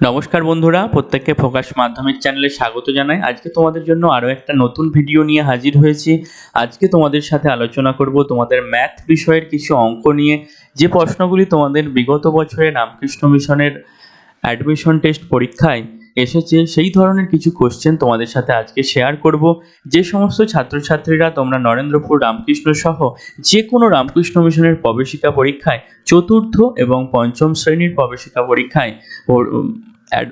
নমস্কার বন্ধুরা, প্রত্যেককে ফোকাস মাধ্যমিক চ্যানেলে স্বাগত জানাই। আজকে তোমাদের জন্য আরও একটা নতুন ভিডিও নিয়ে হাজির হয়েছি। আজকে তোমাদের সাথে আলোচনা করব তোমাদের ম্যাথ বিষয়ের কিছু অঙ্ক নিয়ে। যে প্রশ্নগুলি তোমাদের বিগত বছরে রামকৃষ্ণ মিশনের অ্যাডমিশন টেস্ট পরীক্ষায় এসেছে, সেই ধরনের কিছু কোশ্চেন তোমাদের সাথে আজকে শেয়ার করব। যে সমস্ত ছাত্রছাত্রীরা তোমরা নরেন্দ্রপুর রামকৃষ্ণ সহ যে কোনো রামকৃষ্ণ মিশনের প্রবেশিকা পরীক্ষায়, চতুর্থ এবং পঞ্চম শ্রেণির প্রবেশিকা পরীক্ষায়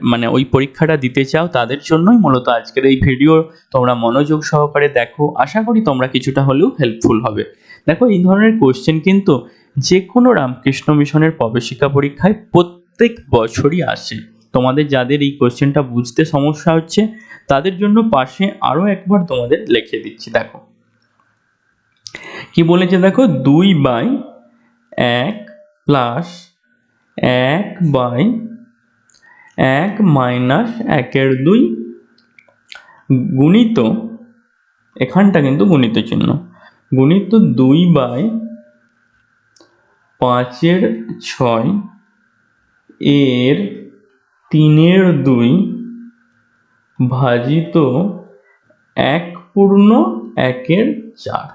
মানে ওই পরীক্ষাটা দিতে চাও তাদের জন্যই মূলত আজকের এই ভিডিও তোমরা মনোযোগ সহকারে দেখো। আশা করি তোমরা কিছুটা হলেও হেল্পফুল হবে। দেখো, এই ধরনের কোশ্চেন কিন্তু যে কোনো রামকৃষ্ণ মিশনের প্রবেশিকা পরীক্ষায় প্রত্যেক বছরই আসে। তোমাদের যাদের এই কোশ্চেনটা বুঝতে সমস্যা হচ্ছে, তাদের জন্য পাশে আরও একবার তোমাদের লিখে দিচ্ছি, দেখো। কি বলেছে দেখো? দুই বাই এক প্লাস এক বাই এক মাইনাস একের দুই গুণিত, এখানটা কিন্তু গুণিত চিহ্ন, গুণিত দুই বাই পাঁচের ছয়, এর তিনের দুই ভাজিত এক পূর্ণ একের চার।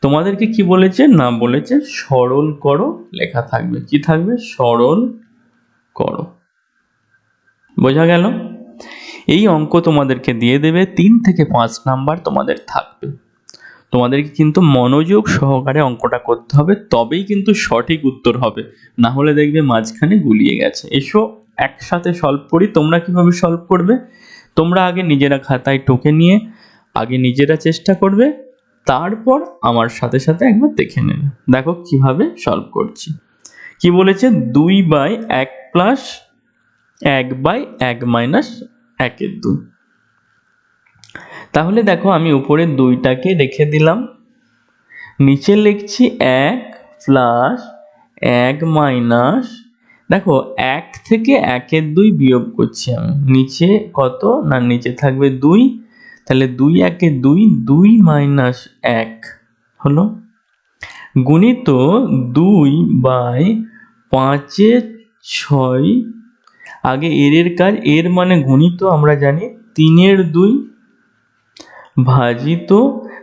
তোমাদেরকে কি বলেছে? না বলেছে, সরল করো, লেখা থাকবে। কি থাকবে? সরল করো। বোঝা গেল? এই অঙ্ক তোমাদেরকে দিয়ে দেবে, তিন থেকে পাঁচ নাম্বার তোমাদের থাকবে। তোমাদেরকে কিন্তু মনোযোগ সহকারে অঙ্কটা করতে হবে, তবেই কিন্তু সঠিক উত্তর হবে। না হলে দেখবে মাঝখানে গুলিয়ে গেছে। এসো, একসাথে সলভ করি, তোমরা কীভাবে সলভ করবে? তোমরা আগে নিজেরা খাতায় টুকে নিয়ে, আগে নিজেরা চেষ্টা করবে, তারপর আমার সাথে সাথে একবার দেখে নেবে। দেখো কীভাবে সলভ করছি। কি বলেছে? দুই বাই এক প্লাস এক বাই এক মাইনাস একের দুই। তাহলে দেখো আমি উপরে দুইটাকে রেখে দিলাম। নিচে লিখছি এক প্লাস এক মাইনাস, দেখো এক থেকে একের দুই বিয়োগ করছি আমি। নিচে কত? না, নিচে থাকবে দুই। তাহলে দুই একে দুই দুই মাইনাস এক হলো। গুণিত দুই বাই পাঁচে ছয় আগে এর এর কাজ, এর মানে গুণিত আমরা জানি তিনের দুই ভাজিত,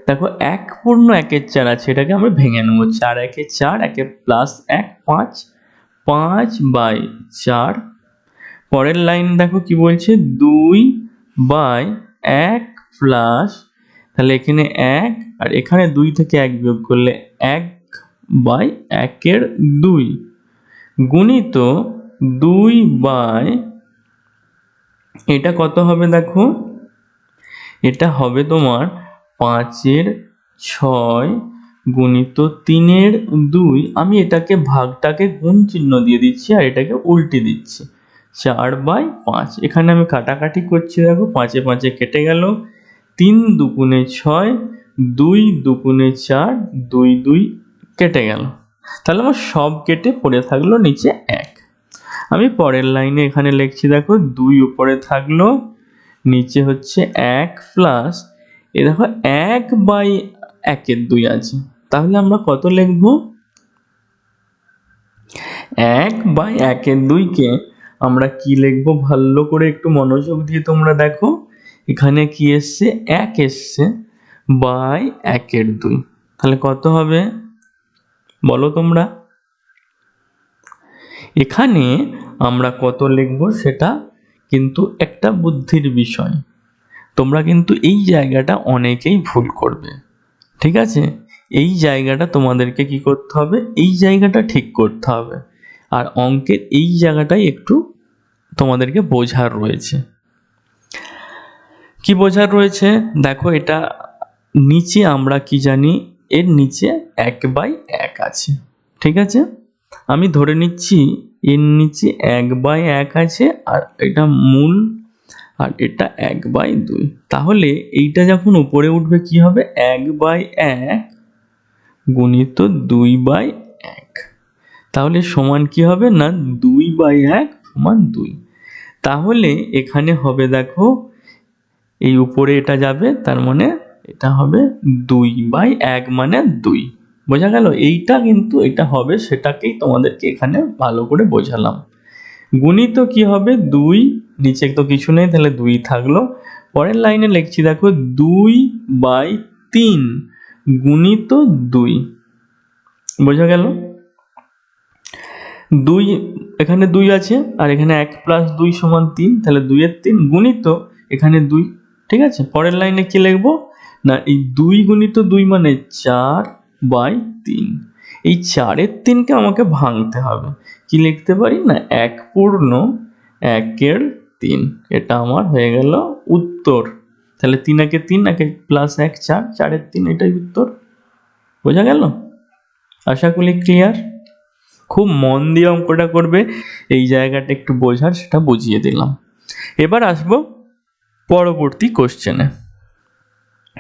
দেখো এক পূর্ণ একের চার আছে, এটাকে আমরা ভেঙে নেব। চার একে চার, একে প্লাস এক, পাঁচ পাঁচ বাই চার। পরের লাইন দেখো কি বলছে? দুই বাই এক প্লাস তাহলে এখানে এক, আর এখানে দুই থেকে এক বিয়োগ করলে এক বাই একের দুই। গুণিত দুই বাই, এটা কত হবে দেখো? এটা হবে তোমার পাঁচের ছয় গুণিত তিনের দুই। আমি এটাকে ভাগটাকে গুণ চিহ্ন দিয়ে দিচ্ছি আর এটাকে উল্টে দিচ্ছি। চার বাই পাঁচ। এখানে আমি কাটাকাটি করছি দেখো, পাঁচে পাঁচে কেটে গেল। তিন দুগুণে ছয়, দুই দুগুণে চার, দুই দুই কেটে গেল। তাহলে আমার সব কেটে পড়ে থাকল নিচে এক। আমি পরের লাইনে এখানে লিখছি, দেখো দুই উপরে থাকল, নিচে হচ্ছে এক প্লাস এ দেখো এক বাই একের দুই আছে। তাহলে আমরা কত লিখব? এক বাই একের দুইকে আমরা কি লিখব? ভালো করে একটু মনোযোগ দিয়ে তোমরা দেখো। এখানে কি এসছে? এক এসছে বাই একের দুই। তাহলে কত হবে? বলো তোমরা। এখানে আমরা কত লিখব সেটা কিন্তু একটা বুদ্ধির বিষয়। তোমরা কিন্তু এই জায়গাটা অনেকেই ভুল করবে। ঠিক আছে? এই জায়গাটা তোমাদেরকে কি করতে হবে? এই জায়গাটা ঠিক করতে হবে। আর অঙ্কের এই জায়গাটাই একটু তোমাদেরকে বোঝার রয়েছে। কি বোঝার রয়েছে? দেখো এটা নিচে আমরা কি জানি? এর নিচে এক বাই এক আছে। ঠিক আছে? আমি ধরে নিচ্ছি, এর নিচে এক বাই এক আছে আর এটা মূল আর এটা এক বাই দুই। তাহলে এইটা যখন উপরে উঠবে কি হবে? এক বাই এক গুণিত দুই বাই এক। তাহলে সমান কি হবে না? দুই বাই এক সমান দুই। তাহলে এখানে হবে দেখো, এই উপরে এটা যাবে, তার মানে এটা হবে দুই বাই এক মানে দুই। বোঝা গেল, এইটা কিন্তু এটা হবে, সেটাকেই তোমাদেরকে এখানে ভালো করে বোঝালাম। গুণিত কি হবে? দুই, নিচে তো কিছু নেই, তাহলে দুই থাকল। পরের লাইনে লিখছি, দেখো, দুই বাই তিন, গুণিত দুই। বোঝা গেল? দুই, এখানে দুই আছে, আর এখানে এক প্লাস দুই সমান তিন, তাহলে দুইয়ের তিন গুণিত, এখানে দুই, ঠিক আছে? পরের লাইনে কি লিখব? না, এই দুই গুণিত দুই মানে চার বাই তিন। এই চারের তিনকে আমাকে ভাঙতে হবে। কি লিখতে পারি না? এক পূর্ণ, একের তিন। এটা আমার হয়ে গেল উত্তর। তাহলে তিন একে তিন, একে প্লাস এক, চার, চারের তিন, এটাই উত্তর। বোঝা গেল? আশা করি ক্লিয়ার খুব মন দিয়ে অঙ্কটা করবে। এই জায়গাটা একটু বোঝার, সেটা বুঝিয়ে দিলাম। এবার আসব পরবর্তী কোশ্চেনে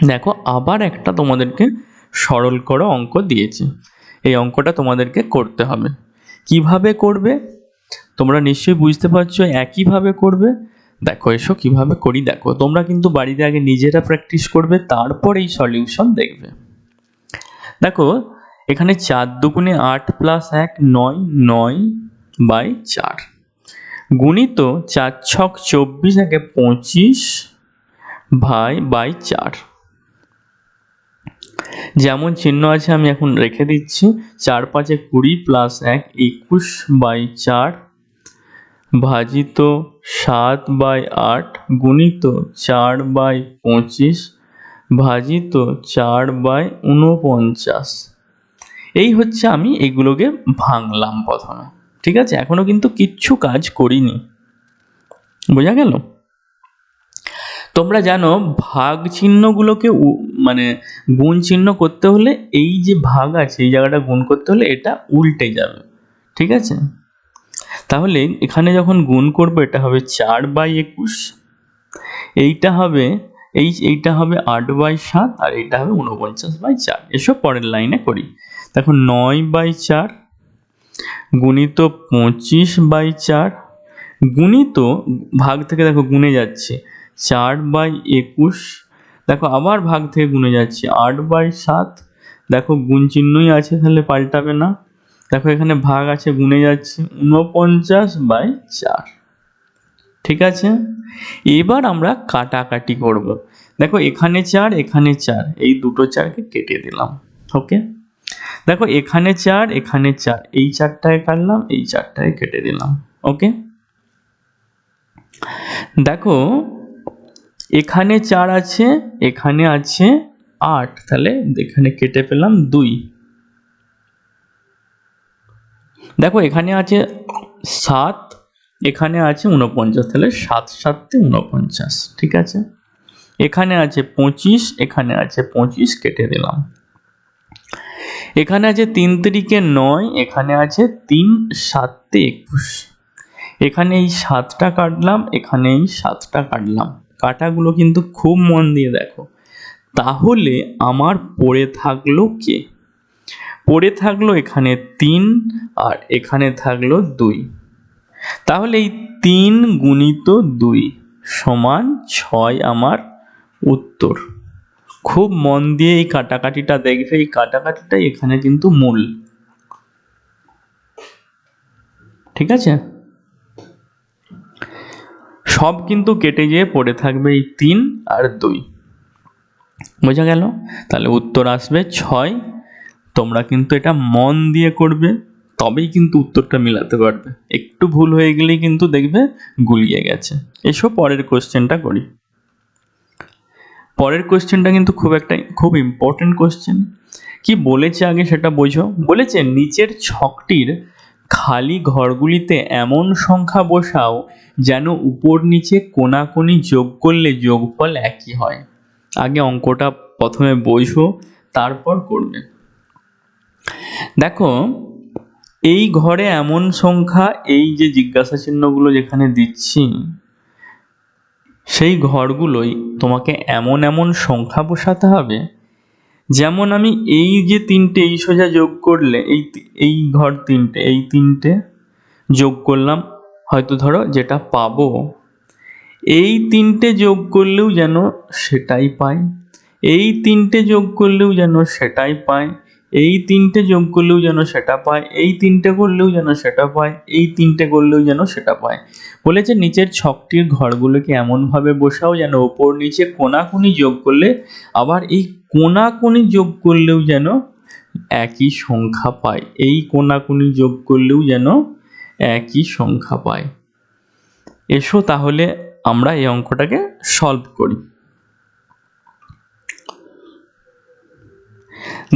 দেখো, আবার একটা তোমাদেরকে সরল করো অঙ্ক দিয়েছে। এই অঙ্কটা তোমাদেরকে করতে হবে। কীভাবে করবে? তোমরা নিশ্চয়ই বুঝতে পারছ একইভাবে করবে। দেখো, এসো কীভাবে করি দেখো। তোমরা কিন্তু বাড়িতে আগে নিজেরা প্র্যাকটিস করবে, তারপর এই সলিউশন দেখবে। দেখো, এখানে চার দুগুণে আট প্লাস এক, নয় নয় বাই চার। গুণিত চার ছক চব্বিশ একে পঁচিশ ভাই বাই চার। যেমন চিহ্ন আছে, আমি এখন রেখে দিচ্ছি। চার পাঁচে কুড়ি প্লাস এক, একুশ বাই চার ভাজিত সাত বাই আট গুণিত চার বাই পঁচিশ ভাজিত চার বাই উনপঞ্চাশ এই হচ্ছে আমি এগুলোকে ভাঙলাম প্রথমে। ঠিক আছে? এখনও কিন্তু কিচ্ছু কাজ করিনি। বোঝা গেল? তোমরা জানো, ভাগ চিহ্নগুলোকে মানে গুণ চিহ্ন করতে হলে এই যে ভাগ আছে, এই জায়গাটা গুণ করতে হলে এটা উল্টে যাবে। ঠিক আছে? তাহলে এখানে যখন গুণ করব, এটা হবে চার বাই একুশ। এইটা হবে, এই, এইটা হবে আট বাই সাত, আর এইটা হবে উনপঞ্চাশ বাই চার। এসব পরের লাইনে করি। দেখো, নয় বাই চার গুণিত পঁচিশ বাই চার। গুণিত, ভাগ থেকে দেখো, গুণে যাচ্ছে। চার বাই একুশ। দেখো, আবার ভাগ থেকে গুণে যাচ্ছে। আট বাই সাত। দেখো, গুণ চিহ্নই আছে, তাহলে পাল্টাবে না। দেখো, এখানে ভাগ আছে গুণে যাচ্ছে। উনপঞ্চাশ বাই চার। ঠিক আছে? এবার আমরা কাটাকাটি করব। দেখো, এখানে চার এখানে চার। এই দুটো চারকে কেটে দিলাম। ওকে? দেখো, এখানে চার এখানে চার। এই চারটায় কাটলাম, এই চারটায় কেটে দিলাম। ওকে? দেখো এখানে চার আছে, এখানে আছে আট। তাহলে এখানে কেটে পেলাম দুই। দেখো, এখানে আছে সাত, এখানে আছে উনপঞ্চাশ তাহলে সাত সাতে উনপঞ্চাশ ঠিক আছে? এখানে আছে পঁচিশ, এখানে আছে পঁচিশ, কেটে দিলাম। এখানে আছে তিন তিরিকে নয়, এখানে আছে তিন সাতে একুশ। এখানে এই সাতটা কাটলাম, এখানে এই সাতটা কাটলাম। কাটাগুলো কিন্তু খুব মন দিয়ে দেখো। তাহলে আমার পড়ে থাকল কে? পড়ে থাকল এখানে তিন আর এখানে থাকল দুই। তাহলে এই তিন গুণিত দুই সমান ছয় আমার উত্তর। খুব মন দিয়ে এই কাটাকাটিটা দেখবে, এই কাটাকাটিটাই এখানে কিন্তু মূল। ঠিক আছে? সব কিন্তু কেটে যেয়ে পড়ে থাকবে এই তিন আর দুই। বোঝা গেল? তাহলে উত্তর আসবে ছয়। তোমরা কিন্তু এটা মন দিয়ে করবে, তবেই কিন্তু উত্তরটা মিলাতে পারবে। একটু ভুল হয়ে গেলেই কিন্তু দেখবে গুলিয়ে গেছে। এসো পরের কোশ্চেনটা করি। পরের কোশ্চেনটা কিন্তু খুব একটা, খুব ইম্পর্টেন্ট কোশ্চেন কি বলেছে আগে সেটা বোঝো? বলেছে, নিচের ছকটির খালি ঘরগুলিতে এমন সংখ্যা বসাও, যেন উপর নিচে কোনাকুনি যোগ করলে যোগফল একই হয়। আগে অঙ্কটা প্রথমে বোঝো তারপর করবে। দেখো, এই ঘরে এমন সংখ্যা, এই যে জিজ্ঞাসা চিহ্নগুলো যেখানে দিচ্ছি, সেই ঘরগুলোই তোমাকে এমন এমন সংখ্যা বসাতে হবে যেমন আমি এই যে তিনটে, এই সোজা যোগ করলে, এই এই ঘর তিনটে, এই তিনটে যোগ করলাম, হয়তো ধরো যেটা পাবো। এই তিনটে যোগ করলেও যেন সেটাই পাই। এই তিনটে যোগ করলেও যেন সেটাই পাই। এই তিনটে যোগ করলেও যেন সেটা পায়, এই তিনটে করলেও যেন সেটা পায়, এই তিনটে করলেও যেন সেটা পায়। বলেছে নিচের ছকটির ঘরগুলোকে এমনভাবে বসাও যেন ওপর নিচে কোনাকুনি যোগ করলে আবার এই কোনাকুনি যোগ করলেও যেন একই সংখ্যা পায়, এই কোনাকুনি যোগ করলেও যেন একই সংখ্যা পায়। এসো তাহলে আমরা এই অঙ্কটাকে সলভ করি।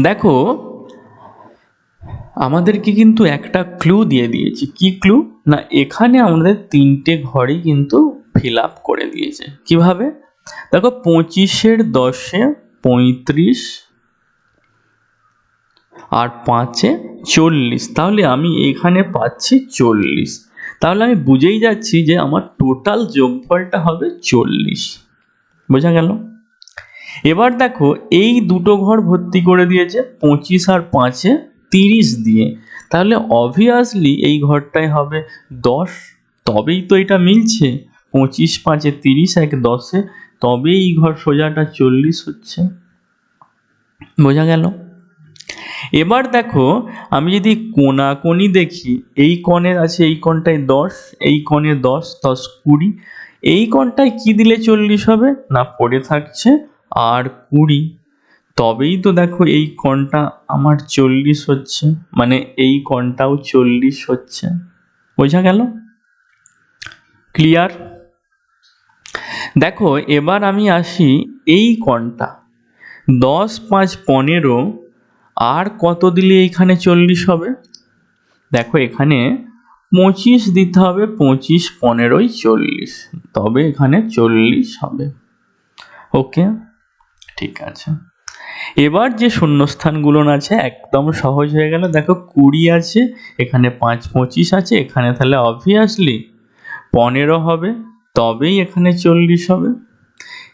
দেখো, আমাদেরকে কিন্তু একটা ক্লু দিয়ে দিয়েছে। কি ক্লু না, এখানে আমাদের তিনটে ঘরই কিন্তু ফিল আপ করে দিয়েছে। কীভাবে? দেখো, পঁচিশের দশে পঁয়ত্রিশ আর পাঁচে চল্লিশ। তাহলে আমি এখানে পাচ্ছি চল্লিশ। তাহলে আমি বুঝেই যাচ্ছি যে আমার টোটাল যোগফলটা হবে চল্লিশ। বোঝা গেল? এবার দেখো, এই দুটো ঘর ভর্তি করে দিয়েছে পঁচিশ আর পাঁচে তিরিশ দিয়ে। তাহলে অবভিয়াসলি এই ঘরটাই হবে দশ, তবেই তো এটা মিলছে। পঁচিশ, পাঁচে তিরিশ, এক দশে, তবেই এই ঘর সোজাটা চল্লিশ হচ্ছে। বোঝা গেল? এবার দেখো, আমি যদি কোনাকুনি দেখি, এই কণের আছে, এই কণটায় দশ, এই কণে দশ দশ কুড়ি, এই কণটায় কি দিলে চল্লিশ হবে? না, পড়ে থাকছে আর কুড়ি। তবেই তো দেখো এই কণটা আমার চল্লিশ হচ্ছে। মানে এই কণটাও চল্লিশ হচ্ছে। বোঝা গেল? ক্লিয়ার দেখো, এবার আমি আসি এই কণটা। দশ পাঁচ পনেরো, আর কত দিলে এইখানে চল্লিশ হবে? দেখো, এখানে পঁচিশ দিতে হবে, পঁচিশ পনেরোই চল্লিশ। তবে এখানে চল্লিশ হবে। ওকে ঠিক আছে। এবার যে শূন্যস্থানগুলো আছে, একদম সহজ হয়ে গেল। দেখো, কুড়ি আছে, এখানে পাঁচ, পঁচিশ আছে, এখানে তাহলে অবভিয়াসলি পনেরো হবে, তবেই এখানে চল্লিশ হবে।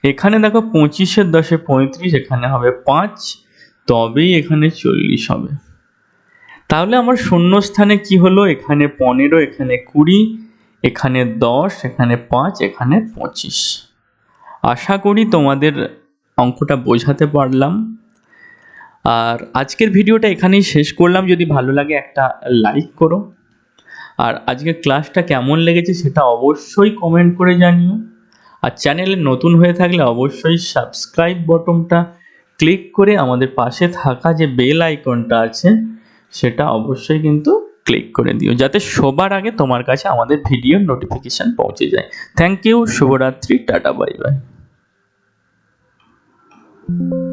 এখানে দেখো, পঁচিশের দশে পঁয়ত্রিশ, এখানে হবে পাঁচ, তবেই এখানে চল্লিশ হবে। তাহলে আমার শূন্যস্থানে কি হলো? এখানে পনেরো, এখানে কুড়ি, এখানে দশ, এখানে পাঁচ, এখানে পঁচিশ। আশা করি তোমাদের অঙ্কটা বোঝাতে পারলাম। আর আজকের ভিডিওটা এখানেই শেষ করলাম। যদি ভালো লাগে একটা লাইক করো। আর আজকের ক্লাসটা কেমন লেগেছে সেটা অবশ্যই কমেন্ট করে জানিও। আর চ্যানেলে নতুন হয়ে থাকলে অবশ্যই সাবস্ক্রাইব বটনটা ক্লিক করে আমাদের পাশে থাকা যে বেল আইকনটা আছে, সেটা অবশ্যই কিন্তু ক্লিক করে দিও। যাতে সবার আগে তোমার কাছে আমাদের ভিডিওর নোটিফিকেশান পৌঁছে যায়। থ্যাংক ইউ শুভরাত্রি, tata bye bye thank you